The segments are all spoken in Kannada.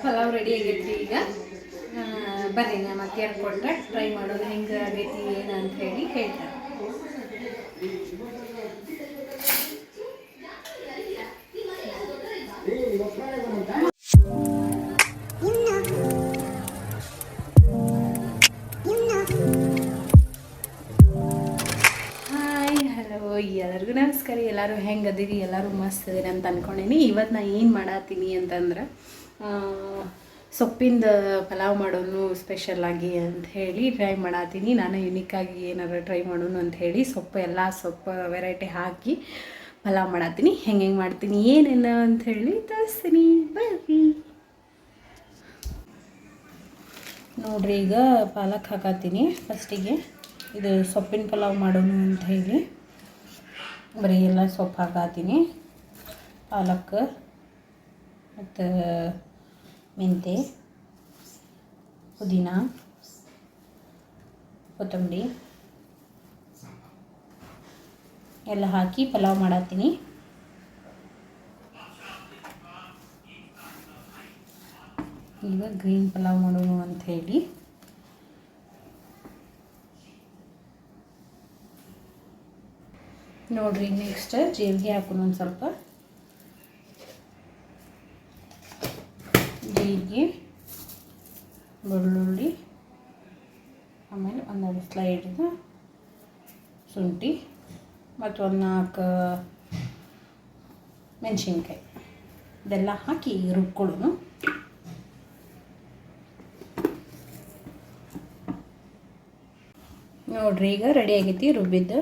ಪಲಾವ್ ರೆಡಿ ಆಗೈತಿ ಈಗ. ಬರ್ರಿ ನಾ ಮತ್ತೆ ಕೊಟ್ಟರೆ ಟ್ರೈ ಮಾಡೋದು ಹೆಂಗೆ ಆಗೈತಿ, ಏನು ಅಂತ ಹೇಳಿ ಹೇಳ್ತಾರೆ ನಮಸ್ಕಾರ, ಎಲ್ಲರೂ ಹೆಂಗೆ ಅದೀರಿ, ಎಲ್ಲರೂ ಮಸ್ತ್ ಅದೀರಿ ಅಂತ ಅನ್ಕೊಂಡೀನಿ. ಇವತ್ತು ನಾ ಏನು ಮಾಡತ್ತೀನಿ ಅಂತಂದ್ರೆ ಸೊಪ್ಪಿಂದ ಪಲಾವ್ ಮಾಡೋನು ಸ್ಪೆಷಲಾಗಿ ಅಂತ ಹೇಳಿ ಟ್ರೈ ಮಾಡತ್ತೀನಿ. ನಾನು ಯುನಿಕ್ಕಾಗಿ ಏನಾರು ಟ್ರೈ ಮಾಡೋನು ಅಂತ ಹೇಳಿ ಸೊಪ್ಪು, ಎಲ್ಲ ಸೊಪ್ಪು ವೆರೈಟಿ ಹಾಕಿ ಪಲಾವ್ ಮಾಡತ್ತೀನಿ. ಹೆಂಗೆ ಹೆಂಗೆ ಮಾಡ್ತೀನಿ ಏನೇನು ಅಂತ ಹೇಳಿ ತೋರಿಸ್ತೀನಿ. ಬರ್ರಿ. ನೋಡ್ರಿ, ಈಗ ಪಾಲಕ್ ಹಾಕತ್ತೀನಿ. ಫಸ್ಟಿಗೆ ಇದು ಸೊಪ್ಪಿನ ಪಲಾವ್ ಮಾಡೋಣ ಅಂತ ಹೇಳಿ. ಬರೀ ಎಲ್ಲ ಸೊಪ್ಪು ಹಾಕಾತೀನಿ. ಪಾಲಕ್ ಮತ್ತು ಮೆಂತೆ, ಪುದೀನ, ಕೊತ್ತಂಬರಿ ಎಲ್ಲ ಹಾಕಿ ಪಲಾವ್ ಮಾಡತ್ತೀನಿ. ಈಗ ಗ್ರೀನ್ ಪಲಾವ್ ಮಾಡೋಣ ಅಂತ ಹೇಳಿ. ನೋಡ್ರಿ ನೆಕ್ಸ್ಟ್ ಜೀರಿಗೆ ಹಾಕೋಣ ಒಂದು ಸ್ವಲ್ಪ. ಜೀರಿಗೆ ಬೆಳ್ಳುಳ್ಳಿ, ಆಮೇಲೆ ಒಂದೆರಡು ಸ್ಲೈಡ್ ಶುಂಠಿ ಮತ್ತು ಒಂದು ನಾಲ್ಕು ಮೆಣಸಿನ್ಕಾಯಿ. ಇದೆಲ್ಲ ಹಾಕಿ ರುಬ್ಕೊಳ್ಳೋಣ. ನೋಡ್ರಿ ಈಗ ರೆಡಿ ಆಗೈತಿ ರುಬ್ಬಿದ್ದು.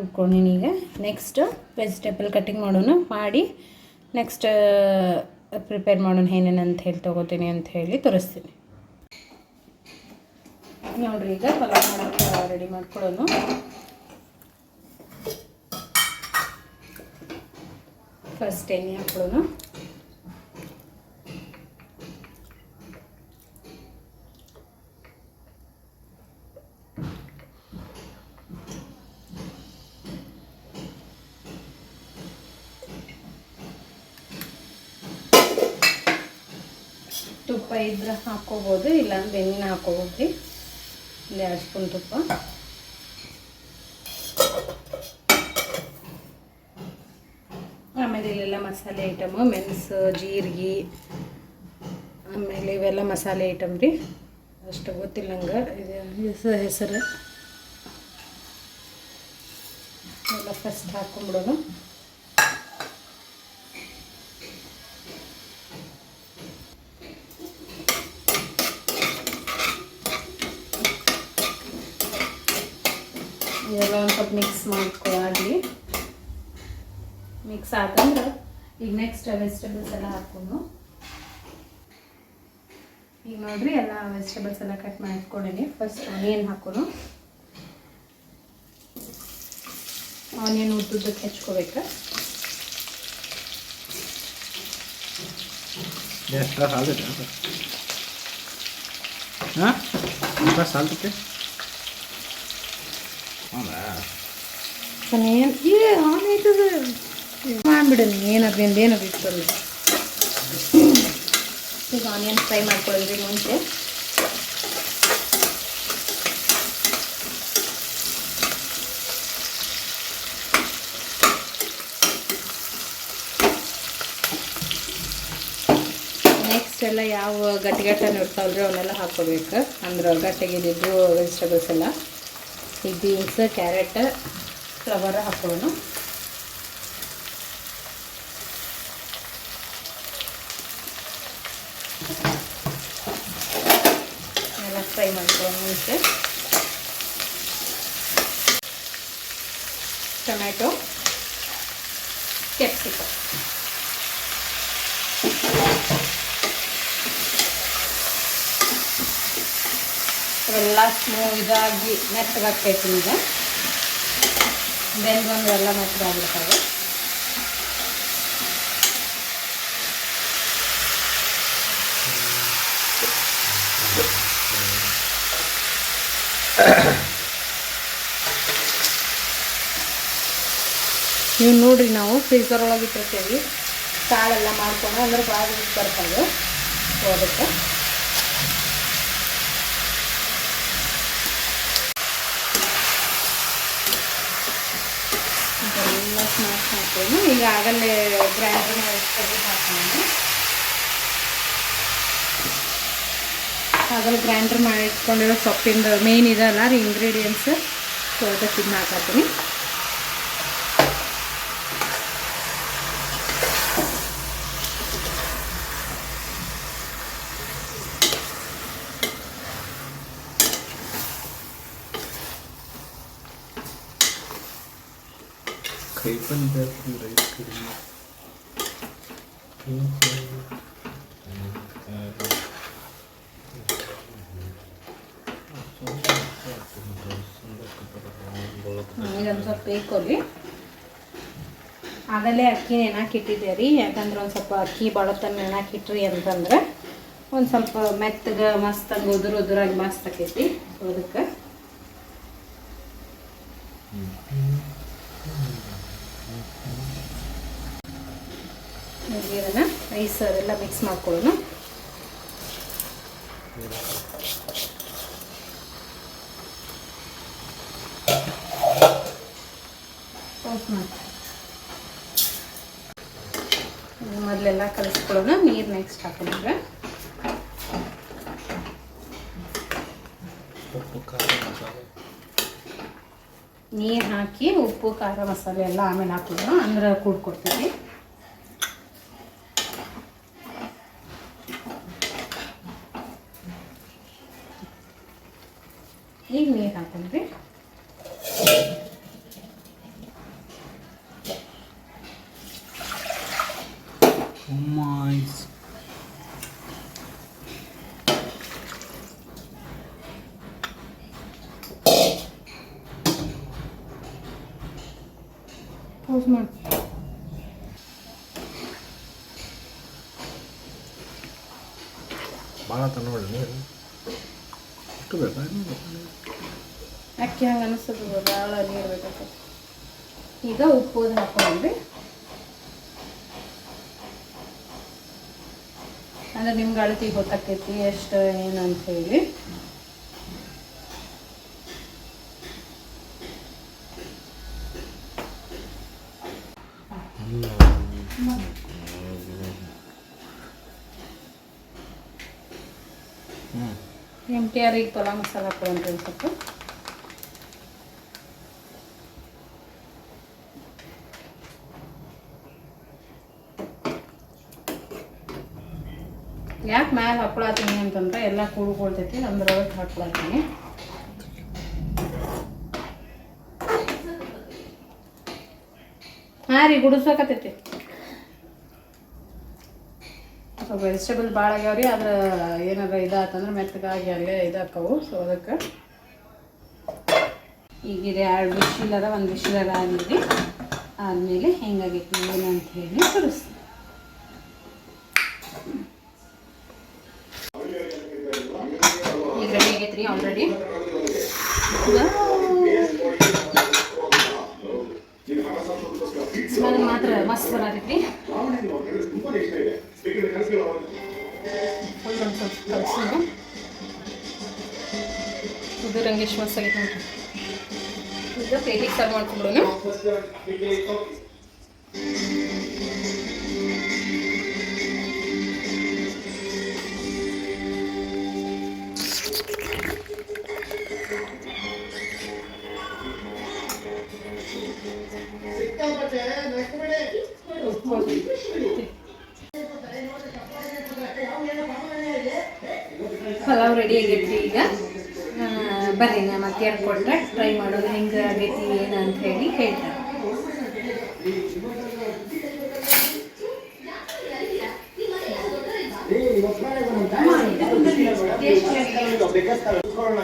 ಈಗ ನೆಕ್ಸ್ಟ್ ವೆಜಿಟೇಬಲ್ ಕಟ್ಟಿಂಗ್ ಮಾಡೋಣ. ಮಾಡಿ ನೆಕ್ಸ್ಟ್ ಪ್ರಿಪೇರ್ ಮಾಡೋಣ ಏನೇನು ಅಂತ ಹೇಳಿ ತೊಗೋತೀನಿ ಅಂತ ಹೇಳಿ ತೋರಿಸ್ತೀನಿ. ನೋಡ್ರಿ ಈಗ ಪಲಾವ್ ಮಾಡೋಕ್ಕೆ ರೆಡಿ ಮಾಡ್ಕೊಳ್ಳೋಣ. ಫಸ್ಟ್ ಎಣ್ಣೆ ಹಾಕೊಳ್ಳೋಣ ತುಪ್ಪ ಇದ್ರೆ ಹಾಕ್ಕೋಬೋದು, ಇಲ್ಲಾಂದ್ರೆ ಬೆನ್ನಿನ ಹಾಕ್ಕೋಬೋದು ರೀ ಇಲ್ಲಿ ಎರಡು ಸ್ಪೂನ್ ತುಪ್ಪ. ಆಮೇಲೆ ಇಲ್ಲೆಲ್ಲ ಮಸಾಲೆ ಐಟಮು ಮೆಣಸು, ಜೀರಿಗೆ, ಆಮೇಲೆ ಇವೆಲ್ಲ ಮಸಾಲೆ ಐಟಮ್ ರೀ. ಅಷ್ಟು ಗೊತ್ತಿಲ್ಲ ನಂಗೆ, ಇದು ಹೆಸರು ಹೆಸರು. ಎಲ್ಲ ಫಸ್ಟ್ ಹಾಕ್ಕೊಂಬಿಡೋಣ ಇದೆಲ್ಲ ಒಂದು ಸ್ವಲ್ಪ ಮಿಕ್ಸ್ ಮಾಡ್ಕೊಳ್ಳಿ ಮಿಕ್ಸ್ ಆತಂದ್ರೆ ಈಗ ನೆಕ್ಸ್ಟ್ ವೆಜಿಟೇಬಲ್ಸ್ ಎಲ್ಲ ಹಾಕೊಂಡು ಈಗ ನೋಡ್ರಿ ಎಲ್ಲ ವೆಜಿಟೇಬಲ್ಸ್ ಎಲ್ಲ ಕಟ್ ಮಾಡಿ ಇಟ್ಕೊಂಡೀನಿ ಫಸ್ಟ್ ಆನಿಯನ್ ಹಾಕೋನು. ಆನಿಯನ್ ಉದ್ದುದ್ದಕ್ಕೆ ಹೆಚ್ಕೋಬೇಕು. ಹಾಂ? ಸಾಲ್ತಕ್ಕೆ ಹೌದಾ? ಆನಿಯನ್ ಏ, ಆನ್ ಏನು ಏನಾದ್ರು ಏನಾದ್ರು ಇಟ್ಕೊಳ್ಳಿ ಈಗ ಆನಿಯನ್ ಫ್ರೈ ಮಾಡ್ಕೊಳ್ಳಿ ಮುಂಚೆ. ನೆಕ್ಸ್ಟ್ ಎಲ್ಲ ಯಾವ ಗಟ್ಟಿ ಗಟ್ಟನ್ನು ಇರ್ತಾವಲ್ರಿ ಅವನ್ನೆಲ್ಲ ಹಾಕ್ಕೋಬೇಕು. ಅಂದ್ರೆ ಗಟ್ಟಿಗಿದ್ದು ವೆಜಿಟೇಬಲ್ಸ್ ಎಲ್ಲ. ಈ ಬೀನ್ಸ್ ಕ್ಯಾರೆಟ್ ಫ್ಲವರ್ ಹಾಕೋಣ ಎಲ್ಲ ಫ್ರೈ ಮಾಡ್ಕೊಳ್ಳೋಣ ಮುಂಚೆ ಟೊಮ್ಯಾಟೊ ಕ್ಯಾಪ್ಸಿಕಮ್ ಸ್ಮೂ ಇದಾಗಿ ಮೆತ್ತಗಾಗ್ತೈತಿ ಈಗ. ಬೆಂದು ಬಂದು ಎಲ್ಲ ಮೆತ್ತಗಾಗ್ಬಿಡ್ತಾವೆ ನೀವು ನೋಡ್ರಿ ನಾವು ಫ್ರೀಸರ್ ಒಳಗೆ ಇಟ್ಟಿರ್ತೀವಿ. ಕಾಳೆಲ್ಲ ಮಾಡ್ಕೊಂಡು ಅಂದ್ರೆ ಭಾಳ ಬರ್ತವೆ ಅದಕ್ಕೆ ಸ್ಮ್ಯಾಶ್ ಮಾಡ್ತೀನಿ ಈಗ ಆಗಲೇ ಗ್ರೈಂಡರ್ನ ಎಷ್ಟು ಹಾಕೋಣ ಆಗಲೇ ಗ್ರೈಂಡರ್ ಮಾಡಿಟ್ಕೊಂಡಿರೋ ಸೊಪ್ಪಿಂದು ಮೇನ್ ಇದಲ್ಲ ರೀ ಇಂಗ್ರೀಡಿಯೆಂಟ್ಸ್ ಸೊ ಅದಕ್ಕೆ ಇದನ್ನ ಹಾಕತ್ತೀನಿ ಕೈಪಲ್ಯ ರೈಸ್ ಕಡಿಮೆ ಒಂದು ಸ್ವಲ್ಪ ಬೇಕೋರಿ ಆಗಲೇ ಅಕ್ಕಿ ನೆನಾಕಿಟ್ಟಿದ್ದೆ ರೀ, ಯಾಕಂದ್ರೆ ಒಂದು ಸ್ವಲ್ಪ ಅಕ್ಕಿ ಬಳತನ ನೆನಾಕಿಟ್ರಿ ಅಂತಂದ್ರೆ ಒಂದು ಸ್ವಲ್ಪ ಮೆತ್ತಗೆ, ಮಸ್ತಾಗಿ ಉದುರು ಉದುರಾಗಿ ಮಸ್ತ್ ಆಕೈತಿ ಅದಕ್ಕೆ. ಈಗ ಇದನ್ನ ರೈಸ್ ಎಲ್ಲ ಮಿಕ್ಸ್ ಮಾಡ್ಕೊಳ್ಳೋಣ Pause ಮಾಡಿ. ಇದು ಮೊದಲೆಲ್ಲ ಕಲಿಸ್ಕೊಳ್ಳೋಣ ನೀರು ನೆಕ್ಸ್ಟ್ ಹಾಕೋಣ ಈಗ. ಉಪ್ಪು ಖಾರ ಮಸಾಲೆ ನೀರು ಹಾಕಿ ಉಪ್ಪು ಖಾರ ಮಸಾಲೆ ಎಲ್ಲ ಆಮೇಲೆ ಹಾಕಿದ್ರು ಅಂದ್ರೆ ಕೂಡ್ಕೊಡ್ತೀವಿ ಈಗ ನೀರು ಹಾಕೊಂಡ್ರಿ. ಪೋಸ್ ಮಾಡಿ ಭಾಳ ನೋಡಿ ನೀರು ಎಷ್ಟು ಬೇಕಾ ಅಕ್ಕಿ ಹಂಗೆ ಅನಿಸ್ತದ ಭಾಳ ನೀರು ಬೇಕಾಗ್ತದೆ ಈಗ ಉಪ್ಪು ಹಾಕೊಂಡ್ರಿ ಅಂದ್ರೆ ನಿಮ್ಗೆ ಅಳತಿ ಗೊತ್ತಾಕೈತಿ ಎಷ್ಟು ಏನು ಅಂತ ಹೇಳಿ ಎಂ ಟಿ ಆರಿಗೆ ಪಲಾವ್ ಮಸಾಲ ಹಾಕೊಳ್ಳೋಣ್ರಿ ಒಂದು ಸ್ವಲ್ಪ. ಯಾಕೆ ಮ್ಯಾಲೆ ಹಾಕೊಳತ್ತೀನಿ ಅಂತಂದ್ರೆ ಎಲ್ಲ ಕೂಡ್ಕೊಳ್ತೈತಿ ಅಂದ್ರೊಳಗೆ ಹಾಕೊಳತ್ತೀನಿ ಹಾಂ ರೀ ಗುಡಿಸ್ಬೇಕತ್ತೈತಿ ಸ್ವಲ್ಪ ವೆಜಿಟೇಬಲ್ ಭಾಳ ಆಗ್ಯಾವ್ರಿ ಆದ್ರೆ ಏನಾರ ಇದಾತಂದ್ರೆ ಮೆತ್ತಗಾಗಿ ಅಲ್ಲೇ ಇದಾಕವು. ಸೊ ಅದಕ್ಕೆ ಈಗ ಇದೆ ಎರಡು ಬಿಸಿಲರ ಒಂದು ಬಿಸಿಲರ ಆಗಿದೆ ಆದಮೇಲೆ ಹೆಂಗಾಗೈತಿ ಏನು ಅಂತ ಹೇಳಿ ತೋರಿಸ್ತೀನಿ ರೀ ಆಲ್ರೆಡಿ ಮಾತ್ರ ಮಸ್ತ್ ಬರತೈತಿ ಒಂದು ಸ್ವಲ್ಪ ಕಲಿಸೋದು ಇದು ರಂಗೇಶ್ ಮಸ್ತ್ ಆಗೈತೆ ನೋಡ್ರಿ ಈಗ ಪ್ಲೇಟಿಗೆ ಸರ್ವ್ ಬರ್ರಿ ನಾನು ಮತ್ತೆ ಎರಡು ಕೊಟ್ರೆ ಟ್ರೈ ಮಾಡೋದು ಹೆಂಗೆ ಆಗೈತಿ ಏನು ಅಂತ ಹೇಳಿ ಹೇಳ್ತಾರೆ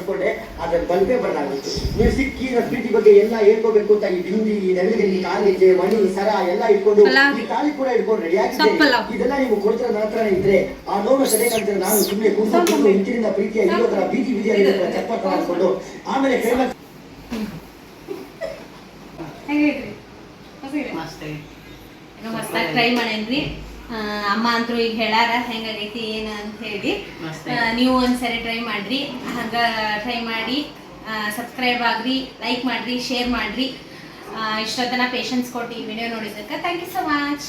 ಅನ್ಕೊಂಡೆ ಆದ್ರೆ ಬಂದೇ ಬರಲಾಗಿತ್ತು ನೀವು ಸಿಕ್ಕಿ ನನ್ನ ಪ್ರೀತಿ ಬಗ್ಗೆ ಎಲ್ಲ ಹೇಳ್ಕೋಬೇಕು ಅಂತ ಈ ಬಿಂದಿ ನೆಲದಲ್ಲಿ ಕಾಲಿಗೆ ಮಣಿ ಸರ ಎಲ್ಲ ಇಟ್ಕೊಂಡು. ಈ ತಾಳಿ ಕೂಡ ಇಟ್ಕೊಂಡು ರೆಡಿ ಪಲಾವ್. ಇದೆಲ್ಲ ನೀವು ಕೊಡ್ತಿರೋ ನಂತರ ಇದ್ರೆ ಆ ನೋವು ಸರಿ ಕಾಣ್ತಾರೆ ನಾನು ಸುಮ್ಮನೆ ಕೂತ್ಕೊಂಡು ಹಿಂದಿನ ಪ್ರೀತಿಯ ಇರೋದ್ರ ಬೀದಿ ಬೀದಿಯಲ್ಲಿ ಚಪ್ಪತ್ತ ಹಾಕೊಂಡು ಆಮೇಲೆ ಫೇಮಸ್ ಮಸ್ತ್ ಹೊಸ್ದಾಗಿ ಟ್ರೈ ಮಾಡೇನ್ರಿ ಅಮ್ಮ ಅಂತೂ ಈಗ ಹೇಳಾರ ಹೆಂಗಾಗೈತಿ ಏನು ಅಂತ ಹೇಳಿ. ನೀವು ಒಂದ್ಸರಿ ಟ್ರೈ ಮಾಡ್ರಿ. ಹಂಗ ಟ್ರೈ ಮಾಡಿ ಸಬ್ಸ್ಕ್ರೈಬ್ ಆಗ್ರಿ ಲೈಕ್ ಮಾಡ್ರಿ ಶೇರ್ ಮಾಡ್ರಿ. ಇಷ್ಟೊತ್ತನ ಪೇಷನ್ಸ್ ಕೊಟ್ಟು ಈ ವಿಡಿಯೋ ನೋಡಿದ್ದಕ್ಕೆ ಥ್ಯಾಂಕ್ ಯು ಸೊ ಮಚ್